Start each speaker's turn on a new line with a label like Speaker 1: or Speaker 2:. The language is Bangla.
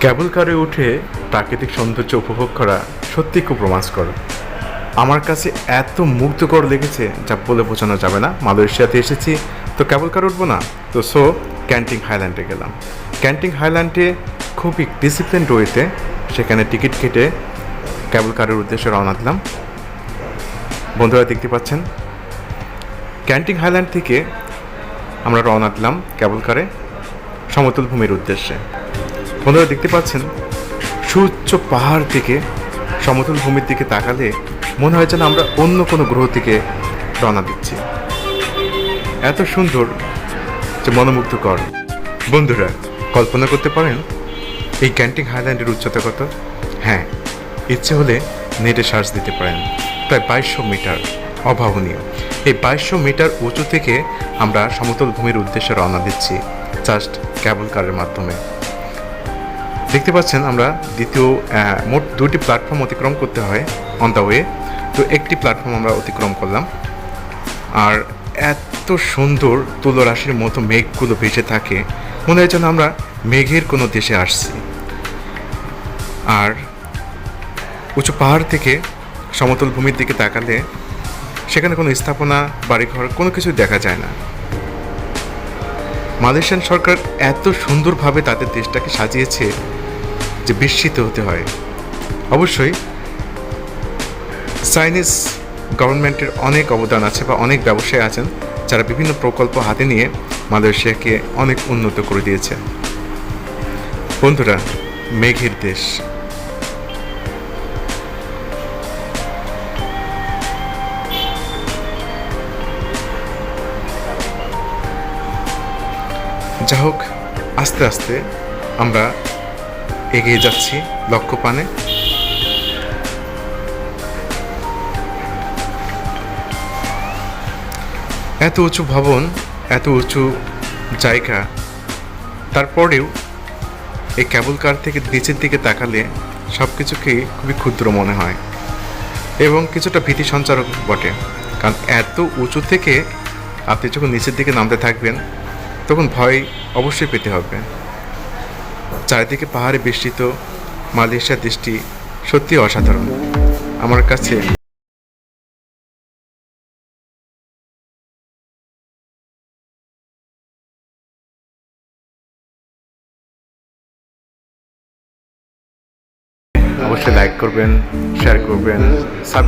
Speaker 1: ক্যাবল কারে উঠে প্রাকৃতিক সৌন্দর্য উপভোগ করা সত্যি খুব রোমাঞ্চকর। আমার কাছে এত মুগ্ধকর লেগেছে যা বলে বোঝানো যাবে না। মালয়েশিয়াতে এসেছি, তো ক্যাবল কার উঠবো না। তো সো, ক্যান্টিং হাইল্যান্ডে গেলাম। ক্যান্টিং হাইল্যান্ডে খুবই ডিসিপ্লিন ওয়েতে সেখানে টিকিট কেটে ক্যাবল কারের উদ্দেশ্যে রওনা দিলাম। বন্ধুরা, দেখতে পাচ্ছেন? ক্যান্টিং হাইল্যান্ড থেকে আমরা রওনা দিলাম ক্যাবল কারে সমতল ভূমির উদ্দেশ্যে। বন্ধুরা, দেখতে পাচ্ছেন? সুউচ্চ পাহাড় থেকে সমতল ভূমির দিকে তাকালে মনে হয় যেন আমরা অন্য কোনো গ্রহ থেকে রওনা দিচ্ছি। এত সুন্দর, যে মনোমুগ্ধকর। বন্ধুরা, কল্পনা করতে পারেন, এই ক্যান্টিং হাইল্যান্ডের উচ্চতা কত? হ্যাঁ ইচ্ছে হলে নেটে সার্চ দিতে পারেন। প্রায় বাইশশো মিটার, অভাবনীয়। এই বাইশশো মিটার উঁচু থেকে আমরা সমতল ভূমির উদ্দেশ্যে রওনা দিচ্ছি। জাস্ট ক্যাবল কারের মাধ্যমে। দেখতে পাচ্ছেন আমরা দ্বিতীয় মোট দুটি প্ল্যাটফর্ম অতিক্রম করতে হয় অন দ্য ওয়ে তো একটি প্ল্যাটফর্ম আমরা অতিক্রম করলাম। আর এত সুন্দর তুলরাশির মতো মেঘগুলো ভেসে থাকে। মনে হয় যেন আমরা মেঘের কোনো দেশে আসছি। আর উঁচু পাহাড় থেকে সমতল ভূমির দিকে তাকালে সেখানে কোনো স্থাপনা, বাড়িঘর কোনো কিছু দেখা যায় না। মালয়েশিয়ান সরকার এত সুন্দরভাবে তাদের দেশটাকে সাজিয়েছে যে বিস্মিত হতে হয়। অবশ্যই, চাইনিজ গভর্নমেন্টের অনেক অবদান আছে বা অনেক ব্যবসায়ী আছেন যারা বিভিন্ন প্রকল্প হাতে নিয়ে মালয়েশিয়াকে অনেক উন্নত করে দিয়েছে। বন্ধুরা, মেঘের দেশ। যা হোক, আস্তে আস্তে আমরা এগিয়ে যাচ্ছি লক্ষ্যপানে এত উঁচু ভবন, এত উঁচু জায়গা, তারপরেও এই কেবল কার থেকে নিচের দিকে তাকালে সব কিছুকেই খুবই ক্ষুদ্র মনে হয় এবং কিছুটা ভীতি সঞ্চারক বটে। কারণ এত উঁচু থেকে আপনি যখন নিচের দিকে নামতে থাকবেন তখন ভয় অবশ্যই পেতে হবে। চারিদিকে পাহাড়ে বেষ্টিত মালয়েশিয়ার দেশটি সত্যি অসাধারণ। আমার কাছে অবশ্যই লাইক করবেন শেয়ার করবেন সাবস্ক্রাইব